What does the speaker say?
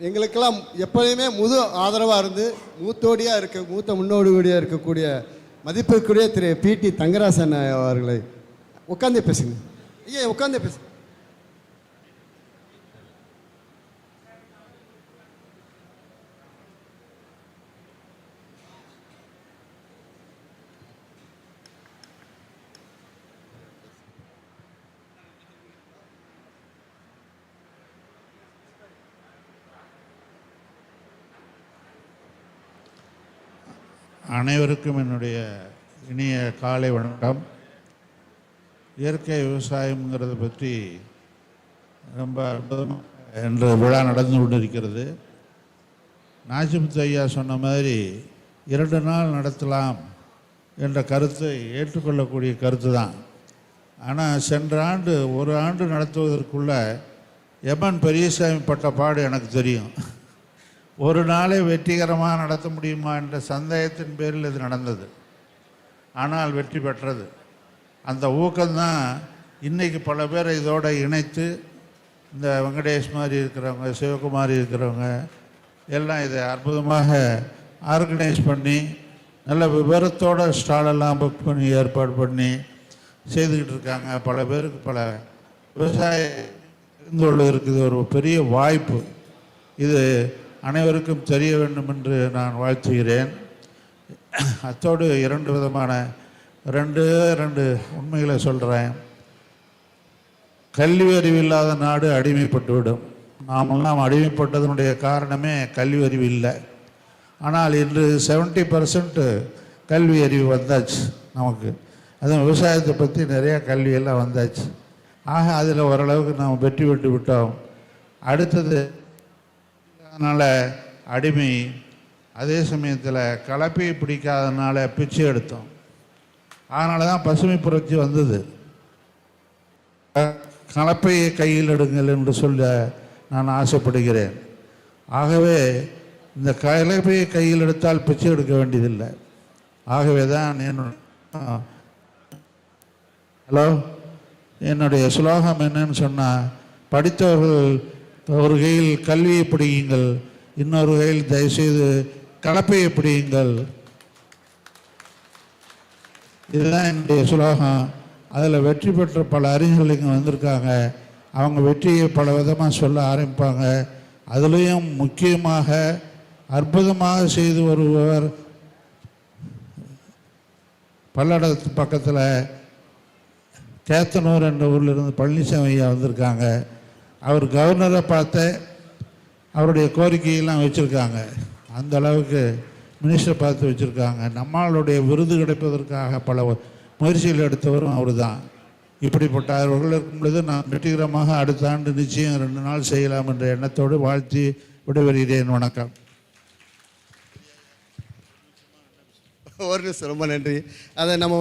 எங்களுக்கெல்லாம் எப்போயுமே முது ஆதரவாக இருந்து மூத்தோடியாக இருக்க மூத்த முன்னோடியோடியாக இருக்கக்கூடிய மதிப்பிற்குரிய திரு பிடி தங்கராசன் அவர்களை உட்காந்தே பேசுங்க. ஐயா உட்காந்தே பேசுங்க அனைவருக்கும் என்னுடைய இனிய காலை வணக்கம். இயற்கை விவசாயம்ங்கிறத பற்றி ரொம்ப அற்புதம் என்ற விழா நடந்து கொண்டிருக்கிறது. நாசிமுத்து ஐயா சொன்ன மாதிரி இரண்டு நாள் நடத்தலாம் என்ற கருத்தை ஏற்றுக்கொள்ளக்கூடிய கருத்து தான் ஆனால் சென்ற ஆண்டு ஒரு ஆண்டு நடத்துவதற்குள்ள எமன் பெரியசாமி பட்ட பாடு எனக்கு தெரியும். ஒரு நாளை வெற்றிகரமாக நடத்த முடியுமா என்ற சந்தேகத்தின் பேரில் இது நடந்தது. ஆனால் வெற்றி பெற்றது. அந்த ஊக்கம்தான் இன்றைக்கி பல பேரை இதோடு இணைத்து இந்த வெங்கடேஷ் மாதிரி இருக்கிறவங்க சிவகுமாரி இருக்கிறவங்க எல்லாம் இதை அற்புதமாக ஆர்கனைஸ் பண்ணி நல்ல விவரத்தோட ஸ்டாலெல்லாம் புக் பண்ணி ஏற்பாடு பண்ணி செய்துக்கிட்டு இருக்காங்க. பல பேருக்கு பல விவசாய இருக்குது. ஒரு பெரிய வாய்ப்பு. இது அனைவருக்கும் தெரிய வேண்டும் என்று நான் வாழ்த்துகிறேன். அத்தோடு இரண்டு விதமான ரெண்டு ரெண்டு உண்மைகளை சொல்கிறேன் கல்வி அறிவு இல்லாத நாடு அடிமைப்பட்டுவிடும். நாமெல்லாம் அடிமைப்பட்டதனுடைய காரணமே கல்வி அறிவு இல்லை. ஆனால் இன்று செவன்ட்டி பர்சன்ட்டு கல்வி அறிவு வந்தாச்சு நமக்கு. அதுவும் விவசாயத்தை பற்றி நிறையா கல்வியெல்லாம் வந்தாச்சு. ஆக அதில் ஓரளவுக்கு நாம் வெற்றி பெற்று விட்டோம். அடுத்தது அதனால் அடிமை அதே சமயத்தில் கலப்பையை பிடிக்காதனால பிச்சை எடுத்தோம். அதனால தான் பசுமை புரட்சி வந்தது. கலப்பையை கையில் எடுங்கள் என்று சொல்ல நான் ஆசைப்படுகிறேன். ஆகவே இந்த கலப்பையை கையில் எடுத்தால் பிச்சை எடுக்க வேண்டியதில்லை. ஆகவே தான் என்னோட ஹலோ என்னுடைய சுலோகம் என்னன்னு சொன்னால் படித்தவர்கள் ஒரு கையில் கல்வியை பிடியுங்கள். இன்னொரு கையில் தயவுசெய்து கலப்பையை பிடியுங்கள். இதுதான் என்னுடைய சுலோகம். அதில் வெற்றி பெற்ற பல அறிஞர்கள் இங்கே வந்திருக்காங்க. அவங்க வெற்றியை பல விதமாக சொல்ல ஆரம்பிப்பாங்க. அதுலேயும் முக்கியமாக அற்புதமாக செய்து வருபவர் பல்லடத்து பக்கத்தில் கேத்தனூர் என்ற ஊரில் இருந்து பழனிசாமி ஐயா வந்திருக்காங்க. அவர் கவர்னரை பார்த்து அவருடைய கோரிக்கையெல்லாம் வச்சுருக்காங்க. அந்த அளவுக்கு மினிஸ்டர் பார்த்து வச்சுருக்காங்க. நம்மளுடைய விருது கிடைப்பதற்காக பல முயற்சிகள் எடுத்தவரும் அவர் தான் இப்படிப்பட்டவர்கள் இருக்கும் பொழுது நான் வெற்றிகரமாக அடுத்த ஆண்டு நிச்சயம் ரெண்டு நாள் செய்யலாம் என்ற எண்ணத்தோடு வாழ்த்தி விடைபெறுகிறேன். வணக்கம். ஒரு நிமிஷம் ரொம்ப நன்றி. அதை நம்ம